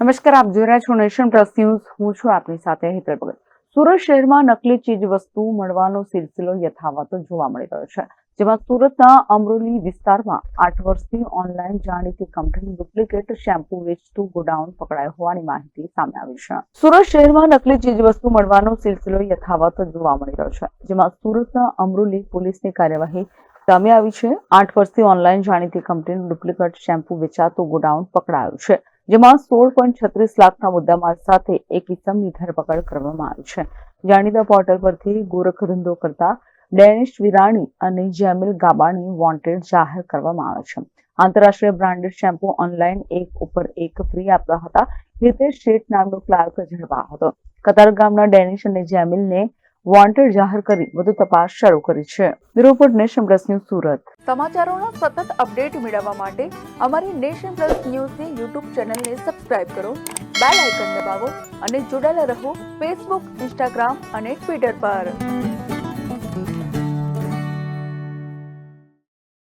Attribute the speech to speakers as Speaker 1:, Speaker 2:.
Speaker 1: નમસ્કાર, આપ જોઈ રહ્યા છો નેશન પ્લસ ન્યૂઝ. હું છું આપની સાથે હેતર ભગત. સુરત શહેરમાં નકલી ચીજ વસ્તુ મળવાનો સિલસિલો યથાવત જોવા મળી રહ્યો છે, જેમાં સુરતના અમરોલી વિસ્તારમાં આઠ વર્ષથી ઓનલાઈન જાણીતી કંપની ડુપ્લિકેટ શેમ્પુ વેચતું ગોડાઉન પકડાયું હોવાની માહિતી સામે આવી છે. સુરત શહેરમાં નકલી ચીજ વસ્તુ મળવાનો સિલસિલો યથાવત જોવા મળી રહ્યો છે, જેમાં સુરતના અમરોલી પોલીસની કાર્યવાહી સામે આવી છે. આઠ વર્ષથી ઓનલાઈન જાણીતી કંપનીનું ડુપ્લિકેટ શેમ્પુ વેચાતું ગોડાઉન પકડાયું છે જેમાં સોળ પોઈન્ટ છત્રીસ લાખના મુદ્દામાલ સાથે એક ઇસમની ધરપકડ કરવામાં આવી છે. જાણીતા પોર્ટલ પરથી ગોરખ કરતા ડેનિશ વિરાણી અને જેમિલ ગાબાણી વોન્ટેડ જાહેર કરવામાં આવે છે. આંતરરાષ્ટ્રીય બ્રાન્ડેડ શેમ્પુ ઓનલાઈન એક ઉપર એક ફ્રી આપતા હતા. હિતેશ શેઠ નામનો ક્લાર્ક ઝડપાયો હતો. કતાર ગામના ડેનિશ અને જેમિલને વોન્ટેડ જાહેર કરી, વધુ તપાસ શરૂ કરી છે. Report nation plus news Surat.
Speaker 2: સમાચારોનો સતત અપડેટ મેળવવા માટે અમારી નેશન પ્લસ ન્યૂઝની યુટ્યુબ ચેનલને સબસ્ક્રાઇબ કરો, બેલ આઇકન દબાવો અને જોડાયેલા રહો ફેસબુક, ઇન્સ્ટાગ્રામ અને ટ્વિટર પર.